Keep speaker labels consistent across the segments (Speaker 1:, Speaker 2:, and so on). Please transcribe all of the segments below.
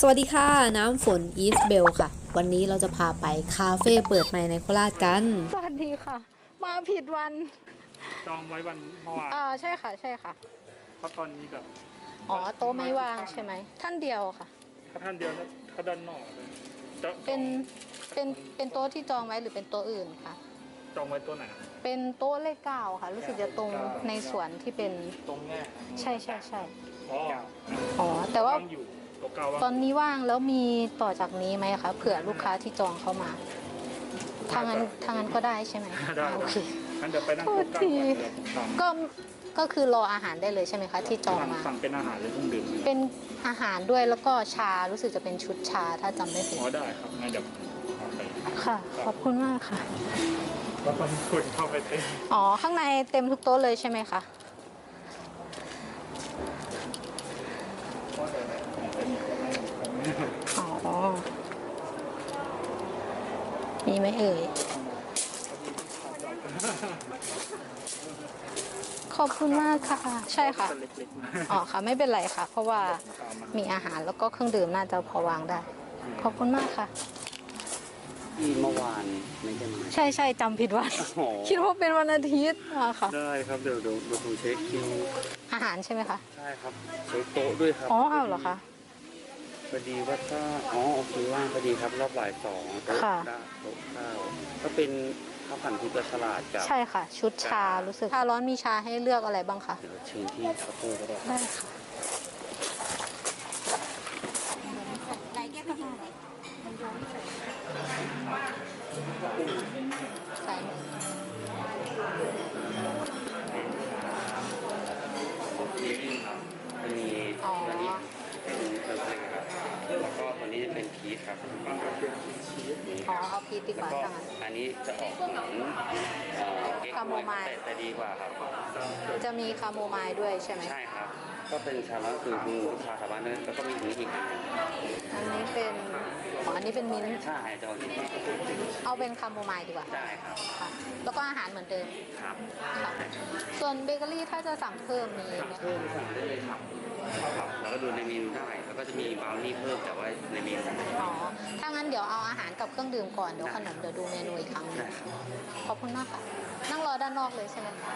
Speaker 1: สวัสดีค่ะ น้ำฝนอีสเบลค่ะ วันนี้เราจะพาไปคาเฟ่เปิดใหม่ในโคราชกัน
Speaker 2: สวัสดีค่ะ มาผิดวัน
Speaker 3: จองไว้วันเมื่อวาน
Speaker 2: อ่าใช่ค่ะ ใช่ค่ะ
Speaker 3: เพราะตอนนี้แบบ
Speaker 2: อ๋อโต๊ะไม่ว่างใช่ไหม ท่านเดียวค่ะ
Speaker 3: ถ้าท่านเดียวแล้วถ้าด้านนอกเลยจะ
Speaker 2: เป็นเป็นเป็นโต๊ะที่จองไว้หรือเป็นโต๊ะอื่นคะ
Speaker 3: จองไว้ตัวไหน
Speaker 2: เป็นโต๊ะเลขเก้าค่ะ รู้สึกจะตรงในสวนที่เป็น
Speaker 3: ตรงแง่
Speaker 2: ใช่ใช่ใช่
Speaker 3: อ๋อ
Speaker 2: อ๋อแต่ว่า
Speaker 3: งอยู่ ตัวเก่า
Speaker 2: ตอนนี้ว่างแล้วมีต่อจากนี้ไหมคะเผื่อลูกค้าที่จองเข้ามาทางนั้นทางนั้นก็ได้ใช่ไหม
Speaker 3: ได้
Speaker 2: อ่าโอเค
Speaker 3: งั้นเดี๋ยวไปนั่ง
Speaker 2: โท
Speaker 3: ตัว
Speaker 2: ษ
Speaker 3: เก่า
Speaker 2: ที
Speaker 3: ก่อนเดี๋ยวผมสั่ง
Speaker 2: ก็ก็คือรออาหารได้เลยใช่ไหมคะ ที่จองมา
Speaker 3: สั่งเป็นอาหารหรือเครื่องดื่ม
Speaker 2: เป็นอาหารด้วยแล้วก็ชารู้สึกจะเป็นชุดชาถ้าจำไม่ผิด
Speaker 3: อ๋อได้ครับงั้นเดี๋ยวเอาไป
Speaker 2: ค่ะ ขอบคุณมากค่ะ
Speaker 3: แล้วตอนนี้คนเข้าไปเต็ม
Speaker 2: อ๋อข้างในเต็มทุกโต๊ะเลยใช่ไหมคะ อ๋อ มี ไหมเอ่ย ขอบคุณมากค่ะ ใช่ค่ะ
Speaker 3: เล็กๆนะ
Speaker 2: อ๋อค่ะ ไม่เป็นไรค่ะ เพราะว่า
Speaker 3: เอามา
Speaker 2: มีอาหารแล้วก็เครื่องดื่มน่าจะพอวางได้ ขอบคุณมากค่ะ
Speaker 4: ที่เมื่อวานไม่ได้มา
Speaker 2: ใช่ใช่จำผิดวัน
Speaker 4: โอ้
Speaker 2: คิดว่าเป็นวันอาทิตย์อะค่ะ
Speaker 4: ได้ครับเดี๋ยวเดี๋ยวเดี๋ยวผมเช็คคิว
Speaker 2: อาหารใช่ไหมคะ
Speaker 4: ใช่ครับเช็คโต๊ะด้วยครับ
Speaker 2: อ๋อเอาเหรอคะ
Speaker 4: พอดีว่าถ้าอ๋อโอเคว่างพอดีครับรอบบ่ายสองโต๊ะ
Speaker 2: ค่ะ
Speaker 4: ได้โต๊ะข้าวก็เป็นข้าวผัดพริกกระสลัดกับ
Speaker 2: ใช่ค่ะ ชุดชารู้สึกชาร้อนมีชาให้เลือกอะไรบ้างคะ
Speaker 4: เดี๋ยวเชิญที่เคาน์เตอร์ก็ได้
Speaker 2: ได้ค่ะ อ๋อ
Speaker 4: เอา
Speaker 2: พีชดีก
Speaker 4: แล้ว
Speaker 2: ว่า
Speaker 4: ก็
Speaker 2: จังนั้น
Speaker 4: อันนี้จะออกเหมือนเอ่อเก๊ก
Speaker 2: คาโมไมล์
Speaker 4: แต่แต่ดีกว่าครับ
Speaker 2: จะมีคาโมไมล์ด้วยใช่ไหม
Speaker 4: ใช่ครับ ก็เป็นชาล้างคือคุณลูกค้าชาวบ้านด้วยแล้วก็มีอีกอีกอันหนึ่ง
Speaker 2: อันนี้เป็นอ๋ออันนี้เป็นมิ้นท์
Speaker 4: ใช่จะเอาอีก
Speaker 2: เอาเป็นคาโมไมล์ดีกว่า
Speaker 4: ได้ครับ
Speaker 2: ค่ะแล้วก็อาหารเหมือนเดิม
Speaker 4: ครับ
Speaker 2: ค่ะส่วนเบเกอรี่ถ้าจะสั่งเพิ่มมีไหม
Speaker 4: เพิ่มสั่งได้เลยครับ ครับแล้วก็ดูในเมนูได้ แล้วก็จะมีบราวนี่เพิ่มแต่ว่าในเมนู
Speaker 2: อ๋อ ถ้างั้นเดี๋ยวเอาอาหารกับเครื่องดื่มก่อนเดี๋ยวขนมเดี๋ยวดูเมนูอีกครั้งหนึ
Speaker 4: ได้
Speaker 2: ง
Speaker 4: ครับ
Speaker 2: ขอบคุณมากค่ะ นั่งรอด้านนอกเลยใช่ไหมคะ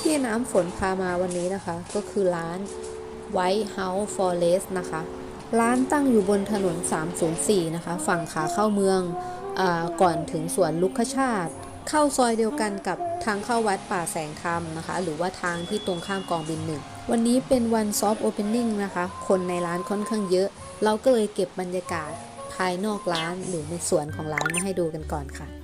Speaker 1: ที่น้ำฝนพามาวันนี้นะคะ ก็คือร้าน White House Forest นะคะ ร้านตั้งอยู่บนถนน 304 นะคะ ฝั่งขาเข้าเมืองอก่อนถึงสวนลุกขชาติ เข้าซอยเดียวกันกับทางเข้าวัดป่าแสงธรรมนะคะ หรือว่าทางที่ตรงข้ามกองบินหนึ่ง วันนี้เป็นวันซอฟต์โอเพนนิ่งนะคะ คนในร้านค่อนข้างเยอะ เราก็เลยเก็บบรรยากาศภายนอกร้านหรือในสวนของร้านมาให้ดูกันก่อนค่ะ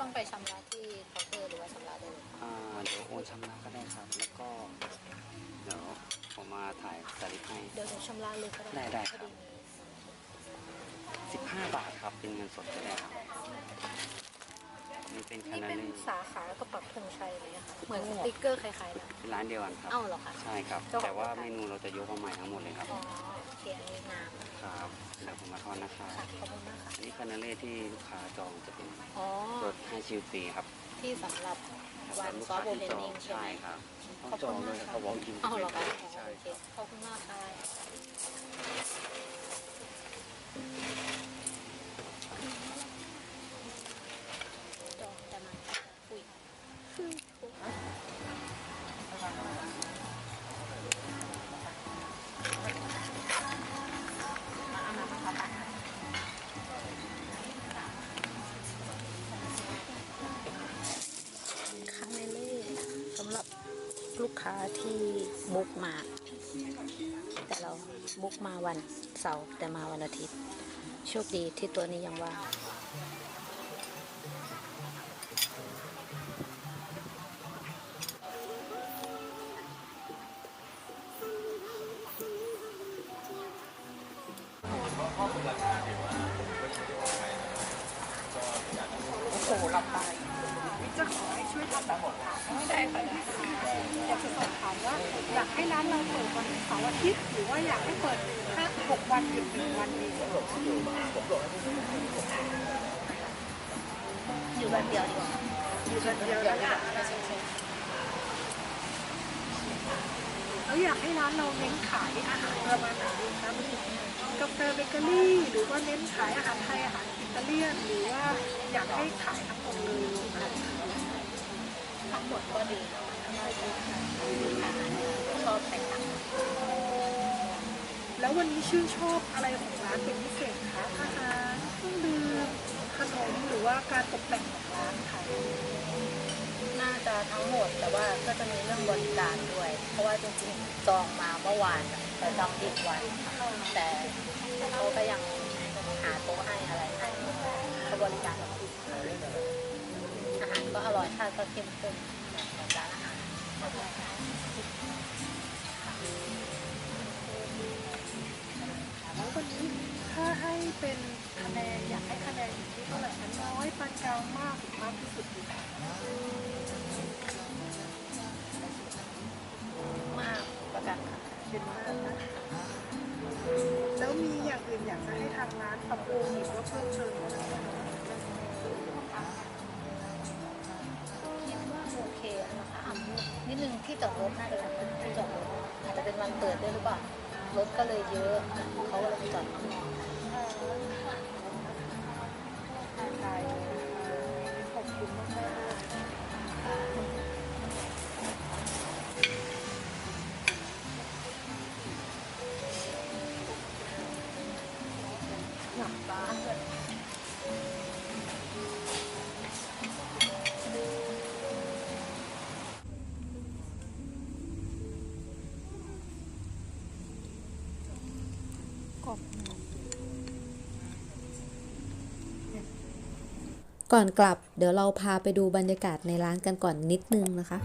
Speaker 2: ต้องไปชำระที่เคาน์เตอร์หรือว่าชำระได้เลย
Speaker 4: อ่าเดี๋ยวโอนชำระก็ได้ครับ แล้วก็เดี๋ยวผมมาถ่ายสลิปให้
Speaker 2: เดี๋ยวหนูชำระเลยก็ได้
Speaker 4: ได้ได้
Speaker 2: พอดีมี
Speaker 4: 15 บาทครับเป็นเงินสดก็ได้ครับ นี่เป็นคา
Speaker 2: นี่
Speaker 4: นา
Speaker 2: เป็น
Speaker 4: เล่
Speaker 2: สาขาแล้วก็ปักธงชัยเลยอะค่ะเหมือนสติ๊กเกอร์คล้ายๆแบบ
Speaker 4: เป็นร้านเดียวกันครับ
Speaker 2: เอ้าเหรอคะ
Speaker 4: ใช่ครับ
Speaker 2: เจ้าของ
Speaker 4: แต่ว่า
Speaker 2: ร้าน
Speaker 4: เมนูเราจะยกมาใหม่ทั้งหมดเลยครับ
Speaker 2: อ๋อโอเคอันนี้น้ำ
Speaker 4: ครับเดี๋ยวผมมาทอนนะครับ
Speaker 2: ค่ะขอบคุณมากค่ะ
Speaker 4: อันนี้คานาเล่ที่ลูกค้าจองจะเป็น
Speaker 2: อ๋อ
Speaker 4: รถให้ชิลฟรีครับ
Speaker 2: ที่สำหรับวัน
Speaker 4: ลูก
Speaker 2: ซอฟ
Speaker 4: ค้า
Speaker 2: ต์โอเพ
Speaker 4: ที่
Speaker 2: น
Speaker 4: จอง
Speaker 2: นิ่งใช่ไห
Speaker 4: ใช่
Speaker 2: ม
Speaker 4: ครับต้องจองเลยเขาบอกกิน
Speaker 2: เอ้าเหรอคะอ๋อ
Speaker 4: ใช่
Speaker 2: โอเคขอบคุณมากค่ะ ค้าที่บุ๊กมา แต่เราบุ๊กมาวันเสาร์แต่มาวันอาทิตย์ โชคดีที่ตัวนี้ยังว่าง
Speaker 5: เราเปิดวันเสาร์อาทิตย์หรือว่าอยากให้เปิดห้าหกวันหยุดหนึ่งวันดี
Speaker 2: อยู่วันเดียวดีกว่า
Speaker 5: อยู่วันเดียวแล้วอะแล้วอยากให้ร้านเราเน้นขายอาหารประมาณไหนดีคะกาแฟเบเกอรี่ หรือว่าเน้นขายอาหารไทยอาหารอิตาเลียนหรือว่าอยากให้ขายทั้งหมดเลย
Speaker 2: ทั้งหมดก็ดี ชอบแต่งต่าง
Speaker 5: แล้ววันนี้ชื่นชอบอะไรของร้านเป็นพิเศษคะอาหารเครื่องดื่มขนมหรือว่าการตกแต่งของร้านค่ะ
Speaker 2: น่าจะทั้งหมดแต่ว่าก็จะมีเรื่องบริการด้วย เพราะว่าจริงๆจองมาเมื่อวานแต่จองผิดวันแต่เขาก็ยังหาโต๊ะให้อะไรให้เขาบริการแบบดีอาหารก็อร่อยชาติก็เข้มข้นเหมือนร้านอาหาร
Speaker 5: แล้ววันนี้ถ้าให้เป็นคะแนนอยากให้คะแนนอยู่ที่เท่าไหร่คะน้อยปานกลางมากหรือมากที่สุดดี
Speaker 2: มากประกันค่ะ
Speaker 5: เป็นมากนะแล้วมีอย่างอื่นอยากจะให้ทางร้านปรับปรุงหรือว่าเพิ่มเติมอะไรไหมคะ
Speaker 2: คิดว่าโอเคนะคะอ่ำนิดนึงที่จอดรถน่าจะเป็นที่จอดรถอาจจะเป็นวันเปิดด้วยหรือเปล่า รถก็เลยเยอะ เขาก็เลยไปจอดข้างนอก
Speaker 5: ได้เลยนะคะขอบคุณมากๆเลย
Speaker 2: หนักบ้า
Speaker 1: ก่อนกลับเดี๋ยวเราพาไปดูบรรยากาศในร้านกันก่อนนิดนึงนะคะ